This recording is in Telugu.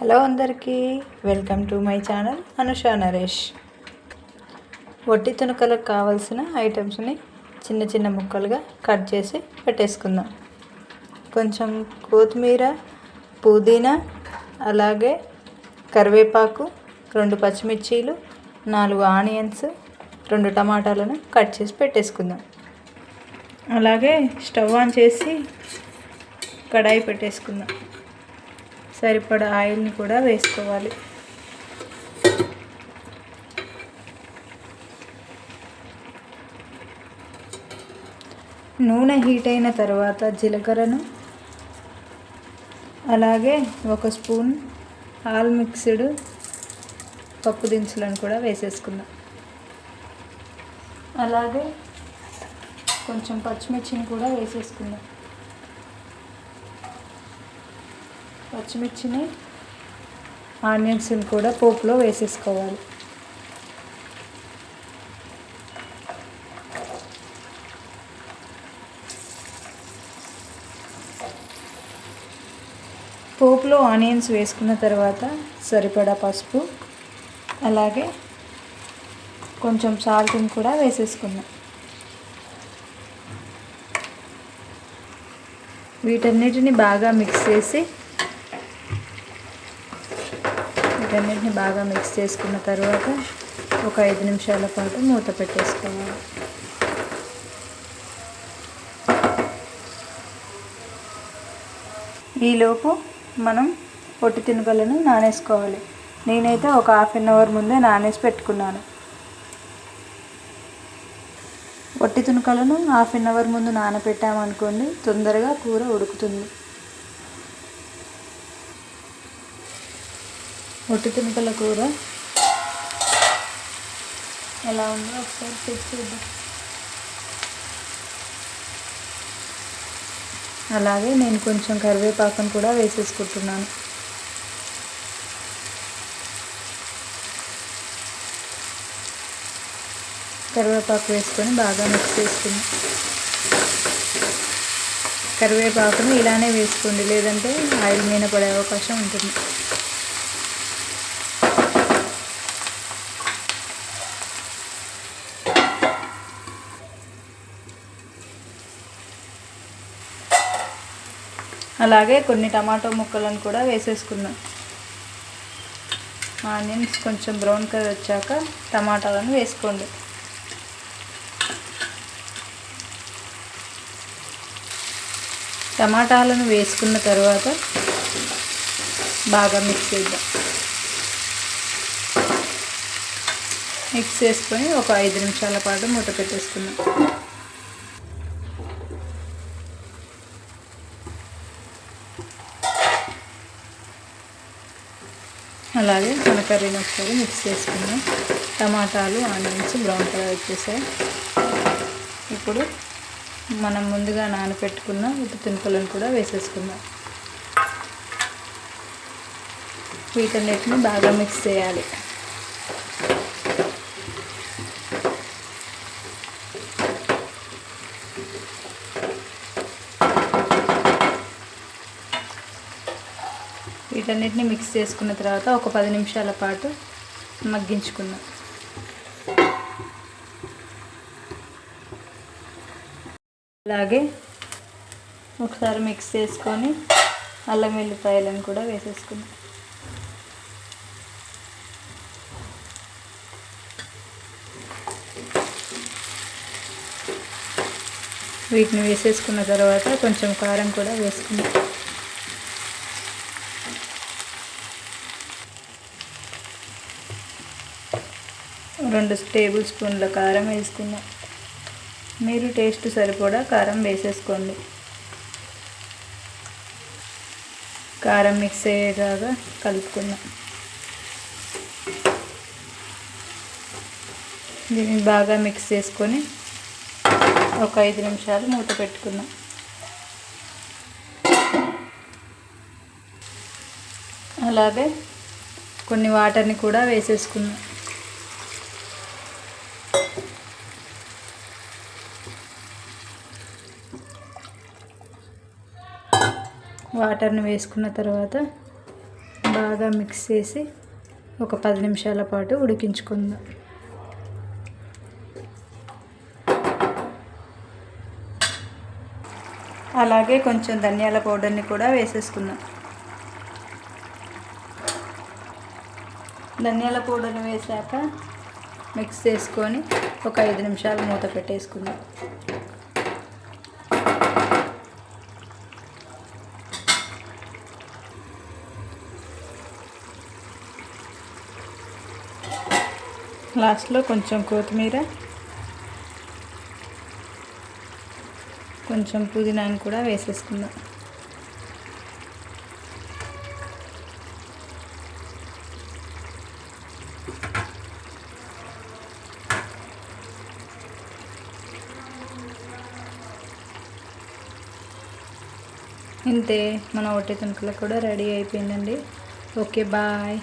హలో అందరికీ welcome to my channel Anusha Naresh. వట్టి తునకలకు కావలసిన ఐటమ్స్ని చిన్న చిన్న ముక్కలుగా కట్ చేసి పెట్టేసుకుందాం. కొంచెం కొత్తిమీర పుదీనా అలాగే కరివేపాకు రెండు పచ్చిమిర్చీలు నాలుగు ఆనియన్స్ రెండు టమాటాలను కట్ చేసి పెట్టేసుకుందాం. అలాగే స్టవ్ ఆన్ చేసి కడాయి పెట్టేసుకుందాం. సరిపడా ఆయిల్ని కూడా వేసుకోవాలి. నూనె హీట్ అయిన తర్వాత జీలకర్రను అలాగే ఒక స్పూన్ ఆల్ మిక్స్డ్ పప్పు దినుసులను కూడా వేసేసుకుందాం. అలాగే కొంచెం పచ్చిమిర్చిని కూడా వేసేసుకుందాం. పచ్చిమిర్చిని ఆనియన్స్ని కూడా పోపులో వేసేసుకోవాలి. పోపులో ఆనియన్స్ వేసుకున్న తర్వాత సరిపడా పసుపు అలాగే కొంచెం సాల్ట్ని కూడా వేసేసుకుందాం వీటన్నిటిని బాగా మిక్స్ చేసి వీటన్నిటిని బాగా మిక్స్ చేసుకున్న తర్వాత ఒక ఐదు నిమిషాల పాటు మూత పెట్టేసుకోవాలి. ఈలోపు మనం పొట్టి తినుకలను నానేసుకోవాలి. నేనైతే ఒక హాఫ్ అన్ అవర్ ముందే నానేసి పెట్టుకున్నాను. పొట్టి తునకలను హాఫ్ అన్ అవర్ ముందు నానబెట్టామనుకోండి తొందరగా కూర ఉడుకుతుంది. ఒట్టి తునకల కూర. ఎలా ఉందో ఒకసారి చెక్ చేద్దాం. అలాగే నేను కొంచెం కరివేపాకును కూడా వేసేసుకుంటున్నాను. కరివేపాకు వేసుకొని బాగా మిక్స్ చేసుకుని. కరివేపాకుని ఇలానే వేసుకోండి లేదంటే ఆయిల్ మీద పడే అవకాశం ఉంటుంది. అలాగే కొన్ని టమాటో ముక్కలను కూడా వేసేసుకున్నాం. ఆనియన్స్ కొంచెం బ్రౌన్ కలర్ వచ్చాక టమాటాలను వేసుకోండి. టమాటాలను వేసుకున్న తర్వాత బాగా మిక్స్ చేద్దాం. మిక్స్ చేసుకొని ఒక ఐదు నిమిషాల పాటు మూత పెట్టేసుకున్నాం అలాగే మన కర్రీని ఒకసారి మిక్స్ చేసుకున్నాం టమాటాలు ఆనియన్స్ బ్రౌన్ కలర్ వచ్చేసాయి. ఇప్పుడు మనం ముందుగా నానపెట్టుకున్న ఉప్పు తుంపలను కూడా వేసేసుకుందాం. వీటన్నిటిని బాగా మిక్స్ చేయాలి. వీటన్నిటిని మిక్స్ చేసుకున్న తర్వాత ఒక పది నిమిషాల పాటు మగ్గించుకుందాం అలాగే ఒకసారి మిక్స్ చేసుకొని అల్లం వెల్లిపాయలను కూడా వేసేసుకుందాం వీటిని వేసేసుకున్న తర్వాత కొంచెం కారం కూడా వేసుకుందాం రెండు టేబుల్ స్పూన్ల కారం వేసుకున్నాం మీరు టేస్ట్ సరిపడా కారం వేసేసుకోండి. కారం మిక్స్ అయ్యేలాగా కలుపుకున్నాం దీన్ని బాగా మిక్స్ చేసుకొని ఒక ఐదు నిమిషాలు మూత పెట్టుకున్నాం అలాగే కొన్ని వాటర్ని కూడా వేసేసుకున్నాం వాటర్ని వేసుకున్న తర్వాత బాగా మిక్స్ చేసి ఒక పది నిమిషాల పాటు ఉడికించుకుందాం. అలాగే కొంచెం ధనియాల పౌడర్ని కూడా వేసేసుకుందాం. ధనియాల పౌడర్ని వేసాక మిక్స్ చేసుకొని ఒక ఐదు నిమిషాలు మూత పెట్టేసుకుందాం. లాస్ట్లో కొంచెం కొత్తిమీర కొంచెం పుదీనాని కూడా వేసేసుకుందాం. ఇంతే మన ఒట్టి తునుకలు కూడా రెడీ అయిపోయిందండి. Okay bye.